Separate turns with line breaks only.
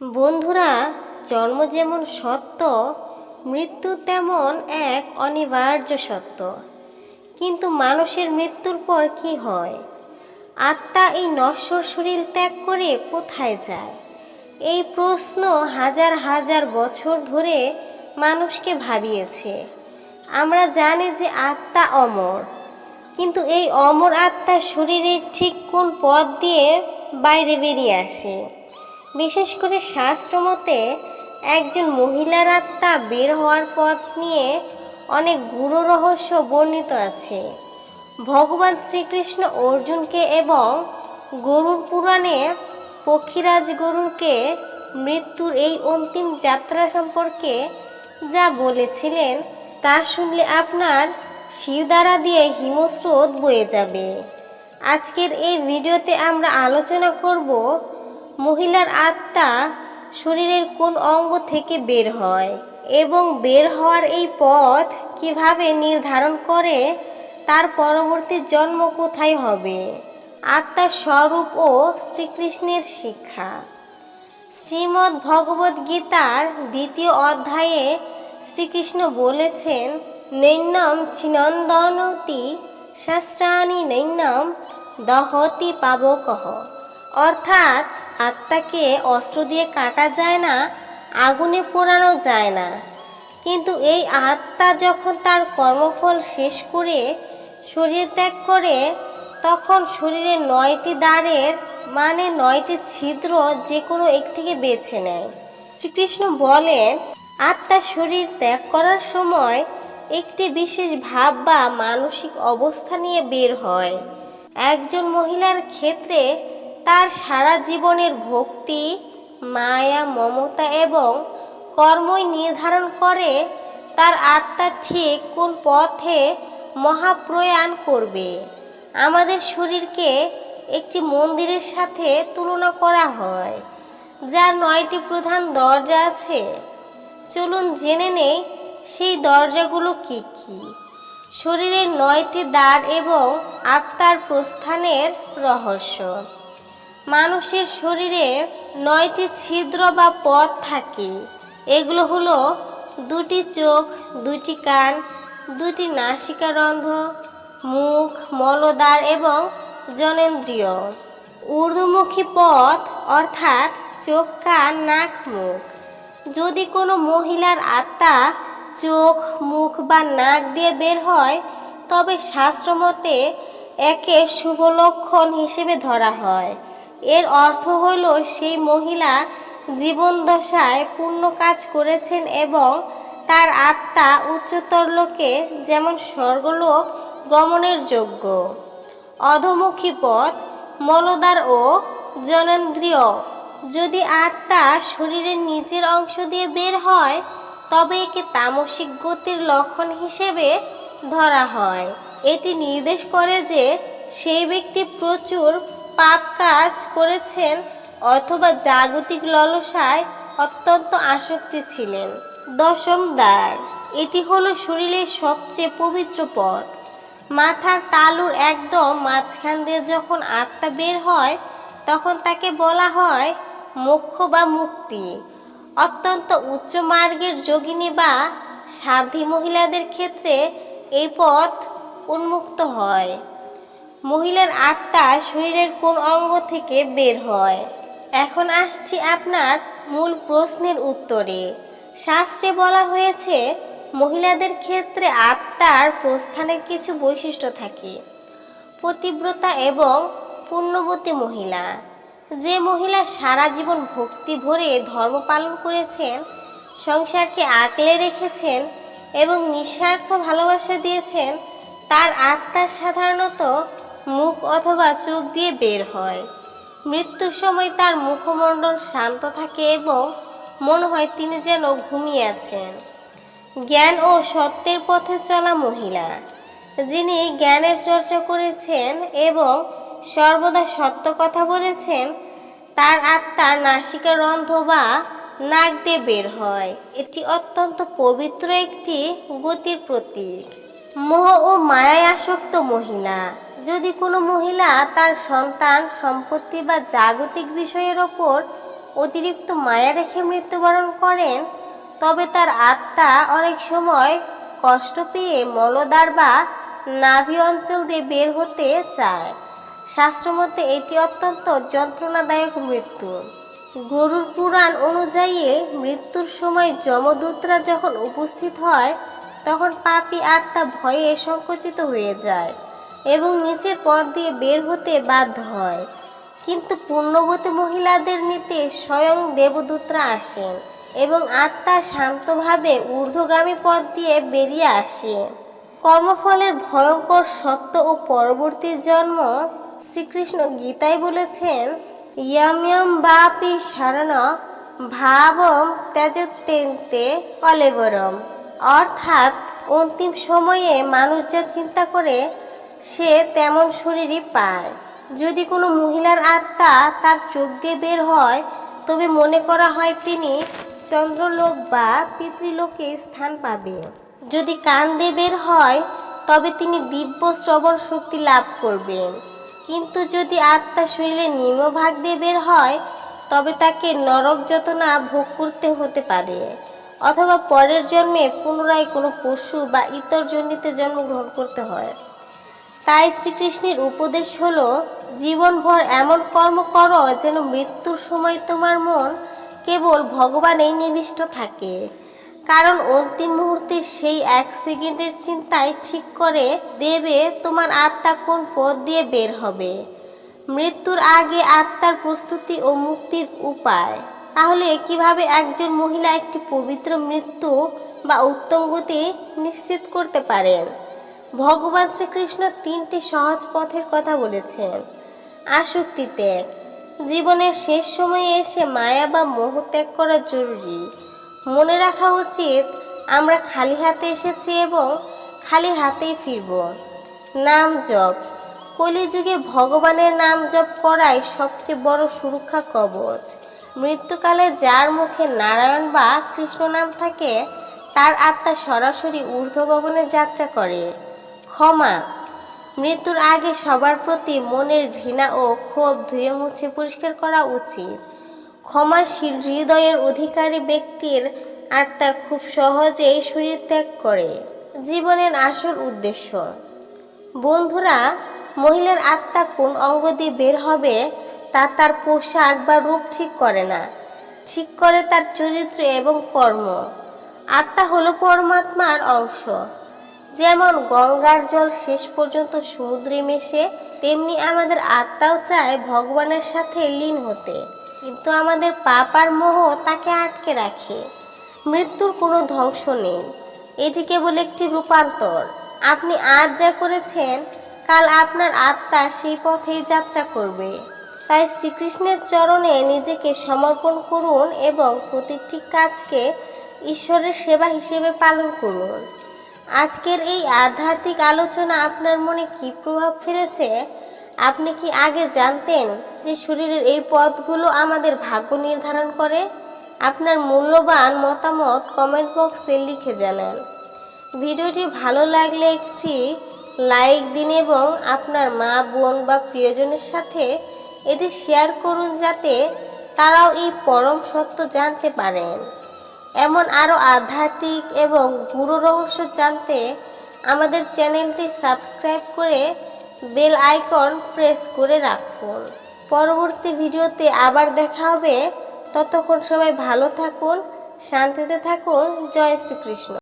বন্ধুরা, জন্ম যেমন সত্য, মৃত্যু তেমন এক অনিবার্য সত্য। কিন্তু মানুষের মৃত্যুর পর কি হয়? আত্মা এই নশ্বর শরীর ত্যাগ করে কোথায় যায়? এই প্রশ্ন হাজার হাজার বছর ধরে মানুষকে ভাবিয়েছে। আমরা জানি যে আত্মা অমর। কিন্তু এই অমর আত্মা শরীরের ঠিক কোন পথ দিয়ে বাইরে বেরিয়ে আসে? বিশেষ করে শাস্ত্র মতে একজন মহিলার আত্মা বের হওয়ার পথ নিয়ে অনেক গুরু রহস্য বর্ণিত আছে। ভগবান শ্রীকৃষ্ণ অর্জুনকে এবং গরুর পুরাণে পক্ষীরাজ গরুরকে মৃত্যুর এই অন্তিম যাত্রা সম্পর্কে যা বলেছিলেন, তা শুনলে আপনার শিরদাঁড়া দিয়ে হিমস্রোত বয়ে যাবে। আজকের এই ভিডিওতে আমরা আলোচনা করব মহিলার আত্মা শরীরের কোন অঙ্গ থেকে বের হয় এবং বের হওয়ার এই পথ কীভাবে নির্ধারণ করে, তার পরবর্তী জন্ম কোথায় হবে? আত্মার স্বরূপ ও শ্রীকৃষ্ণের শিক্ষা। শ্রীমদ্ ভগবদ গীতার দ্বিতীয় অধ্যায়ে শ্রীকৃষ্ণ বলেছেন, নৈন্যম ছিনন্দনতি শাস্ত্রাণি নৈন্যম দহতি পাবকহ অর্থাৎ আত্মাকে অস্ত্র দিয়ে কাটা যায় না, আগুনে পোড়ানো যায় না। কিন্তু এই আত্মা যখন তার কর্মফল শেষ করে শরীর ত্যাগ করে, তখন শরীরের নয়টি দ্বারের মানে নয়টি ছিদ্র যে কোনো একটিকে বেছে নেয়। শ্রীকৃষ্ণ বলেন, আত্মা শরীর ত্যাগ করার সময় একটি বিশেষ ভাব বা মানসিক অবস্থা নিয়ে বের হয়। একজন মহিলার ক্ষেত্রে তার সারা জীবনের ভক্তি, মায়া, মমতা এবং কর্মই নির্ধারণ করে তার আত্মা ঠিক কোন পথে মহাপ্রয়াণ করবে। আমাদের শরীরকে একটি মন্দিরের সাথে তুলনা করা হয়, যার নয়টি প্রধান দরজা আছে। চলুন জেনে নেই সেই দরজাগুলো কি কি। শরীরের নয়টি দ্বার এবং আত্মার প্রস্থানের রহস্য। মানুষের শরীরে নয়টি ছিদ্র বা পথ থাকে। এগুলো হলো, দুটি চোখ, দুটি কান, দুটি নাসিকারন্ধ্র মুখ, মলদ্বার এবং জনেন্দ্রিয়। ঊর্ধ্বমুখী পথ অর্থাৎ চোখ, কান, নাক, মুখ। যদি কোনো মহিলার আত্মা চোখ, মুখ বা নাক দিয়ে বের হয়, তবে শাস্ত্রমতে একে শুভ লক্ষণ হিসেবে ধরা হয়। এর অর্থ হল সেই মহিলা জীবন দশায় পূর্ণ কাজ করেছেন এবং তার আত্মা উচ্চতর লোকে, যেমন স্বর্গলোক, গমনের যোগ্য। অধমুখী পথ মলদার ও জনেন্দ্রিয় যদি আত্মা শরীরের নিচের অংশ দিয়ে বের হয়, তবে একে তামসিক গতির লক্ষণ হিসেবে ধরা হয়। এটি নির্দেশ করে যে সেই ব্যক্তি প্রচুর পাপ কাজ করেছেন অথবা জাগতিক ললসায় অত্যন্ত আসক্তি ছিলেন। দশম দ্বার, এটি হলো শরীরের সবচেয়ে পবিত্র পথ। মাথার তালুর একদম মাঝখান দিয়ে যখন আত্মা বের হয়, তখন তাকে বলা হয় মোক্ষ বা মুক্তি। অত্যন্ত উচ্চ মার্গের যোগিনী বা সাধ্বী মহিলাদের ক্ষেত্রে এই পথ উন্মুক্ত হয়। মহিলার আত্মা শরীরের কোন অঙ্গ থেকে বের হয়? এখন আসছি আপনার মূল প্রশ্নের উত্তরে। শাস্ত্রে বলা হয়েছে, মহিলাদের ক্ষেত্রে আত্মার প্রস্থানের কিছু বৈশিষ্ট্য থাকে। পতিব্রতা এবং পুণ্যবতী মহিলা। যে মহিলা সারা জীবন ভক্তি ভরে ধর্ম পালন করেছেন, সংসারকে আঁকলে রেখেছেন এবং নিঃস্বার্থ ভালোবাসা দিয়েছেন, তার আত্মা সাধারণত মুখ অথবা চোখ দিয়ে বের হয়। মৃত্যুর সময় তার মুখমণ্ডল শান্ত থাকে এবং মনে হয় তিনি যেন ঘুমিয়ে আছেন। জ্ঞান ও সত্যের পথে চলা মহিলা, যিনি জ্ঞানের চর্চা করেছেন এবং সর্বদা সত্য কথা বলেছেন, তার আত্মা নাসিকা রন্ধ্র বা নাক দিয়ে বের হয়। এটি অত্যন্ত পবিত্র একটি গতির প্রতীক। মোহ ও মায়ায় আসক্ত মহিলা যদি কোনো মহিলা তার সন্তান, সম্পত্তি বা জাগতিক বিষয়ের ওপর অতিরিক্ত মায়া রেখে মৃত্যুবরণ করেন, তবে তার আত্মা অনেক সময় কষ্ট পেয়ে মলদ্বার বা নাভি অঞ্চল দিয়ে বের হতে চায়। শাস্ত্রমতে এটি অত্যন্ত যন্ত্রণাদায়ক মৃত্যু। গরুর পুরাণ অনুযায়ী মৃত্যুর সময় যমদূতরা যখন উপস্থিত হয়, তখন পাপী আত্মা ভয়ে সংকুচিত হয়ে যায়। এবং নিচের পথ দিয়ে বের হতে বাধ্য হয়। কিন্তু পুণ্যবতী মহিলাদের নিতে স্বয়ং দেবদূতরা আসেন এবং আত্মা শান্তভাবে ঊর্ধ্বগামী পথ দিয়ে বেরিয়ে আসে। কর্মফলের ভয়ঙ্কর সত্য ও পরবর্তী জন্ম শ্রীকৃষ্ণ গীতায় বলেছেন ইয়ম ইয়ম বাপি শরণ ভাবম ত্যাজত্যন্তে কলেবরম। অর্থাৎ অন্তিম সময়ে মানুষ যা চিন্তা করে সে তেমন শরীরই পায়। যদি কোনো মহিলার আত্মা তার চোখ দিয়ে বের হয়, তবে মনে করা হয় তিনি চন্দ্রলোক বা পিতৃলোকে স্থান পাবে। যদি কান দিয়ে বের হয়, তবে তিনি দিব্য শ্রবণ শক্তি লাভ করবেন। কিন্তু যদি আত্মা শরীরের নিম্নভাগ দিয়ে বের হয়, তবে তাকে নরক যতনা ভোগ করতে হতে পারে। অথবা পরের জন্মে পুনরায় কোনো পশু বা ইতর জন্মিতে জন্মগ্রহণ করতে হয়। তাই শ্রীকৃষ্ণের উপদেশ হল, জীবনভর এমন কর্ম করো যেন মৃত্যুর সময় তোমার মন কেবল ভগবানেই নিবিষ্ট থাকে। কারণ অন্তিম মুহূর্তে সেই এক সেকেন্ডের চিন্তায় ঠিক করে দেবে তোমার আত্মা কোন পথ দিয়ে বের হবে। মৃত্যুর আগে আত্মার প্রস্তুতি ও মুক্তির উপায়। তাহলে কীভাবে একজন মহিলা একটি পবিত্র মৃত্যু বা উত্তম গতি নিশ্চিত করতে পারেন? ভগবান শ্রীকৃষ্ণ তিনটি সহজ পথের কথা বলেছেন। আসক্তি ত্যাগ জীবনের শেষ সময়ে এসে মায়া বা মোহ ত্যাগ করা জরুরি। মনে রাখা উচিত, আমরা খালি হাতে এসেছি এবং খালি হাতেই ফিরব। নাম জপ। কলিযুগে ভগবানের নাম জপ করাই সবচেয়ে বড় সুরক্ষা কবচ। মৃত্যুকালে যার মুখে নারায়ণ বা কৃষ্ণ নাম থাকে, তার আত্মা সরাসরি ঊর্ধ্ব গগনে যাত্রা করে। ক্ষমা। মৃত্যুর আগে সবার প্রতি মনের ঘৃণা ও ক্ষোভ ধুয়ে মুছে পরিষ্কার করা উচিত। ক্ষমাশীল হৃদয়ের অধিকারী ব্যক্তির আত্মা খুব সহজেই শরীর ত্যাগ করে। জীবনের আসল উদ্দেশ্য। বন্ধুরা, মহিলার আত্মা কোন অঙ্গ দিয়ে বের হবে তা তার পোশাক বা রূপ ঠিক করে না। ঠিক করে তার চরিত্র এবং কর্ম। আত্মা হলো পরমাত্মার অংশ। যেমন গঙ্গার জল শেষ পর্যন্ত সমুদ্রে মেশে, তেমনি আমাদের আত্মাও চায় ভগবানের সাথে লীন হতে। কিন্তু আমাদের পাপ আর মোহ তাকে আটকে রাখে। মৃত্যুর কোনো ধ্বংস নেই। এটি কেবল একটি রূপান্তর। আপনি আজ যা করেছেন, কাল আপনার আত্মা সেই পথেই যাত্রা করবে। তাই শ্রীকৃষ্ণের চরণে নিজেকে সমর্পণ করুন এবং প্রতিটি কাজকে ঈশ্বরের সেবা হিসেবে পালন করুন। আজকের এই আধ্যাত্মিক আলোচনা আপনার মনে কি প্রভাব ফেলেছে? আপনি কি আগে জানতেন যে শরীরের এই পথগুলো আমাদের ভাগ্য নির্ধারণ করে? আপনার মূল্যবান মতামত কমেন্ট বক্সে লিখে জানান। ভিডিওটি ভালো লাগলে একটি লাইক দিন এবং আপনার মা, বোন বা প্রিয়জনের সাথে এটি শেয়ার করুন যাতে তারাও এই পরম সত্য জানতে পারেন। এমন আরও আধ্যাত্মিক এবং গুরু রহস্য জানতে আমাদের চ্যানেলটি সাবস্ক্রাইব করে বেল আইকন প্রেস করে রাখুন। পরবর্তী ভিডিওতে আবার দেখা হবে। ততক্ষণ সবাই ভালো থাকুন, শান্তিতে থাকুন। জয় শ্রীকৃষ্ণ।